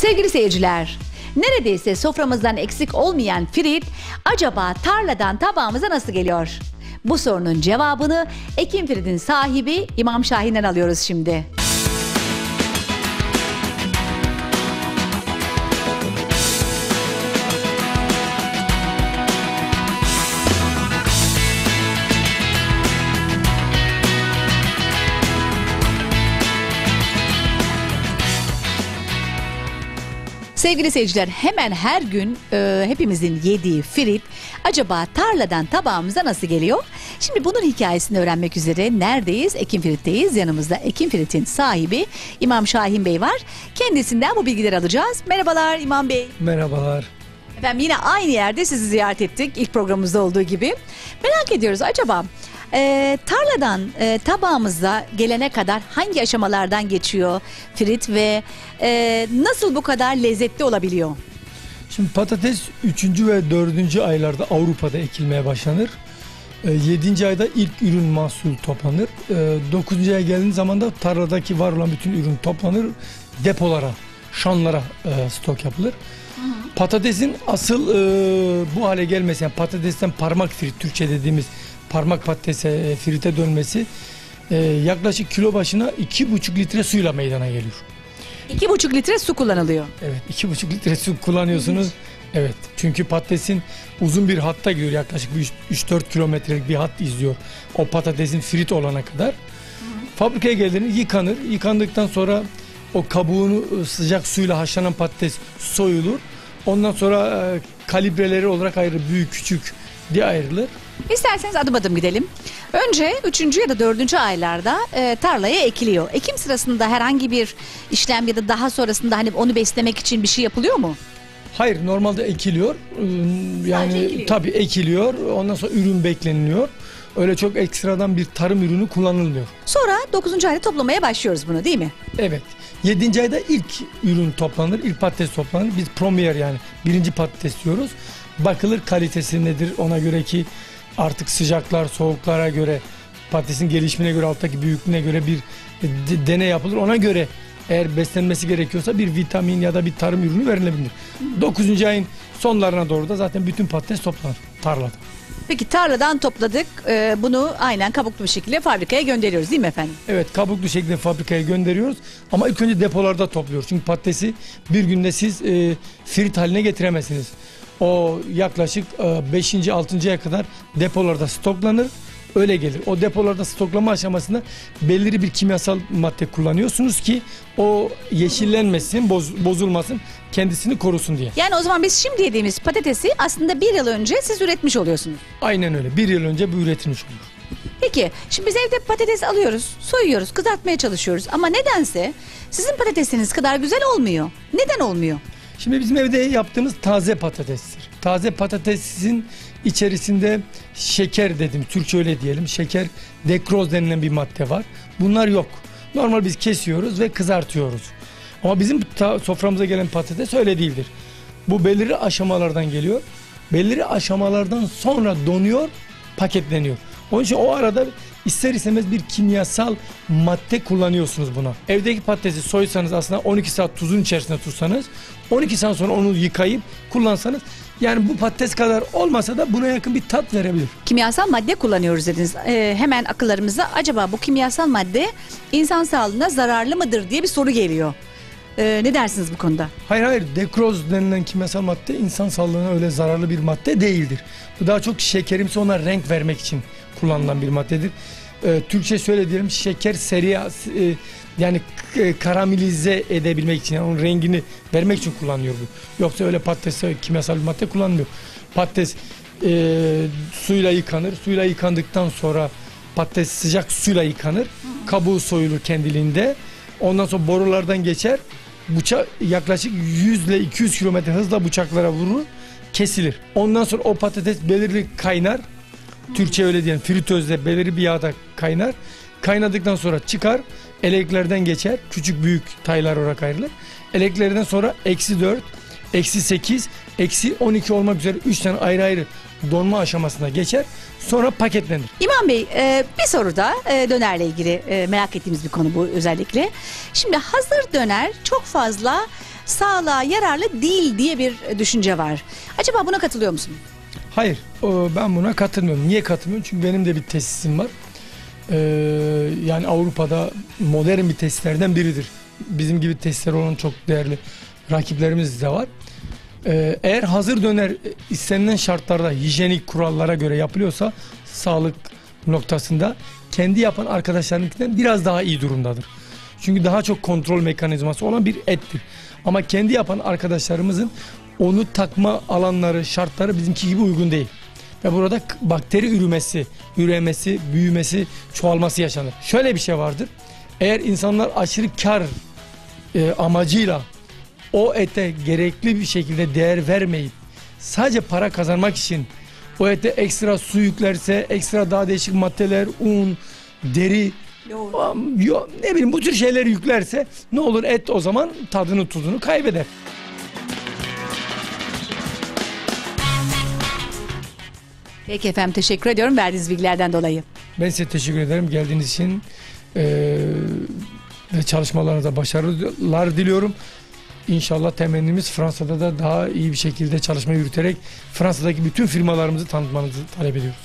Sevgili seyirciler, neredeyse soframızdan eksik olmayan firit acaba tarladan tabağımıza nasıl geliyor? Bu sorunun cevabını Ekim Firit'in sahibi İmam Şahin'den alıyoruz şimdi. Sevgili seyirciler hemen her gün e, hepimizin yediği firit acaba tarladan tabağımıza nasıl geliyor? Şimdi bunun hikayesini öğrenmek üzere neredeyiz? Ekim Firit'teyiz. Yanımızda Ekim Firit'in sahibi İmam Şahin Bey var. Kendisinden bu bilgileri alacağız. Merhabalar İmam Bey. Merhabalar. Efendim yine aynı yerde sizi ziyaret ettik ilk programımızda olduğu gibi. Merak ediyoruz acaba e, tarladan e, tabağımıza gelene kadar hangi aşamalardan geçiyor Firit ve e, nasıl bu kadar lezzetli olabiliyor? Şimdi patates 3. ve 4. aylarda Avrupa'da ekilmeye başlanır. 7. ayda ilk ürün mahsul toplanır. 9. aya geldiği zaman da tarladaki var olan bütün ürün toplanır. Depolara, şanlara e, stok yapılır. Patatesin asıl e, bu hale gelmesi, yani patatesten parmak firit, Türkçe dediğimiz parmak patatese, e, firite dönmesi e, yaklaşık kilo başına 2,5 litre suyla meydana geliyor. İki buçuk litre su kullanılıyor. Evet iki buçuk litre su kullanıyorsunuz. Evet çünkü patatesin uzun bir hatta gidiyor yaklaşık bir 3-4 kilometrelik bir hat izliyor. O patatesin frit olana kadar. Fabrikaya geldiğinde yıkanır. Yıkandıktan sonra o kabuğunu ıı, sıcak suyla haşlanan patates soyulur. Ondan sonra e, kalibreleri olarak ayrı büyük küçük diye ayrılır. İsterseniz adım adım gidelim. Önce 3. ya da 4. aylarda e, tarlaya ekiliyor. Ekim sırasında herhangi bir işlem ya da daha sonrasında hani onu beslemek için bir şey yapılıyor mu? Hayır normalde ekiliyor. Ee, Yani ekiliyor. tabii ekiliyor. Ondan sonra ürün bekleniliyor. Öyle çok ekstradan bir tarım ürünü kullanılmıyor. Sonra 9. ayda toplamaya başlıyoruz bunu değil mi? Evet. 7. ayda ilk ürün toplanır. ilk patates toplanır. Biz premier yani birinci patates diyoruz. Bakılır kalitesi nedir ona göre ki artık sıcaklar soğuklara göre patatesin gelişimine göre alttaki büyüklüğüne göre bir de- deney yapılır. Ona göre eğer beslenmesi gerekiyorsa bir vitamin ya da bir tarım ürünü verilebilir. 9. ayın sonlarına doğru da zaten bütün patates toplanır tarlada. Peki tarladan topladık. e, bunu aynen kabuklu bir şekilde fabrikaya gönderiyoruz değil mi efendim? Evet kabuklu şekilde fabrikaya gönderiyoruz ama ilk önce depolarda topluyoruz. Çünkü patatesi bir günde siz e, frit haline getiremezsiniz. O yaklaşık 5. 6. aya kadar depolarda stoklanır. Öyle gelir. O depolarda stoklama aşamasında belirli bir kimyasal madde kullanıyorsunuz ki o yeşillenmesin, boz- bozulmasın, kendisini korusun diye. Yani o zaman biz şimdi yediğimiz patatesi aslında bir yıl önce siz üretmiş oluyorsunuz. Aynen öyle. Bir yıl önce bu üretilmiş olur. Peki şimdi biz evde patates alıyoruz, soyuyoruz, kızartmaya çalışıyoruz ama nedense sizin patatesiniz kadar güzel olmuyor. Neden olmuyor? Şimdi bizim evde yaptığımız taze patatestir. Taze patatesin içerisinde şeker dedim, Türkçe öyle diyelim. Şeker, dekroz denilen bir madde var. Bunlar yok. Normal biz kesiyoruz ve kızartıyoruz. Ama bizim soframıza gelen patates öyle değildir. Bu belirli aşamalardan geliyor. Belirli aşamalardan sonra donuyor, paketleniyor. Onun için o arada ister istemez bir kimyasal madde kullanıyorsunuz buna. Evdeki patatesi soysanız aslında 12 saat tuzun içerisinde tutsanız 12 saat sonra onu yıkayıp kullansanız yani bu patates kadar olmasa da buna yakın bir tat verebilir. Kimyasal madde kullanıyoruz dediniz. Ee, hemen akıllarımıza acaba bu kimyasal madde insan sağlığına zararlı mıdır diye bir soru geliyor. Ee, ne dersiniz bu konuda? Hayır hayır dekroz denilen kimyasal madde insan sağlığına öyle zararlı bir madde değildir. Bu daha çok şekerimsi ona renk vermek için kullanılan bir maddedir. Ee, Türkçe şöyle diyelim şeker seri e, yani k- karamelize edebilmek için yani onun rengini vermek için kullanıyor bu. Yoksa öyle patates kimyasal bir madde kullanmıyor. Patates e, suyla yıkanır. Suyla yıkandıktan sonra patates sıcak suyla yıkanır. Kabuğu soyulur kendiliğinde. Ondan sonra borulardan geçer. Bıçak yaklaşık 100 ile 200 kilometre hızla bıçaklara vurur. Kesilir. Ondan sonra o patates belirli kaynar. Türkçe öyle diyelim fritözde belirli bir yağda kaynar. Kaynadıktan sonra çıkar. Eleklerden geçer. Küçük büyük taylar olarak ayrılır. Eleklerden sonra eksi 4, eksi 8, eksi 12 olmak üzere 3 tane ayrı ayrı donma aşamasına geçer. Sonra paketlenir. İmam Bey e, bir soru da e, dönerle ilgili e, merak ettiğimiz bir konu bu özellikle. Şimdi hazır döner çok fazla sağlığa yararlı değil diye bir düşünce var. Acaba buna katılıyor musun? Hayır, o- ben buna katılmıyorum. Niye katılmıyorum? Çünkü benim de bir tesisim var. Ee, yani Avrupa'da modern bir tesislerden biridir. Bizim gibi tesisler olan çok değerli rakiplerimiz de var. Ee, eğer hazır döner istenilen şartlarda hijyenik kurallara göre yapılıyorsa sağlık noktasında kendi yapan arkadaşlarınkinden biraz daha iyi durumdadır. Çünkü daha çok kontrol mekanizması olan bir ettir. Ama kendi yapan arkadaşlarımızın onu takma alanları, şartları bizimki gibi uygun değil. Ve burada bakteri ürümesi, üremesi, büyümesi, çoğalması yaşanır. Şöyle bir şey vardır. Eğer insanlar aşırı kar e, amacıyla o ete gerekli bir şekilde değer vermeyip sadece para kazanmak için o ete ekstra su yüklerse, ekstra daha değişik maddeler, un, deri, yo- ne bileyim bu tür şeyleri yüklerse ne olur et o zaman tadını tuzunu kaybeder. Peki efendim teşekkür ediyorum verdiğiniz bilgilerden dolayı. Ben size teşekkür ederim geldiğiniz için eee ve çalışmalarınızda başarılar diliyorum. İnşallah temennimiz Fransa'da da daha iyi bir şekilde çalışma yürüterek Fransa'daki bütün firmalarımızı tanıtmanızı talep ediyoruz.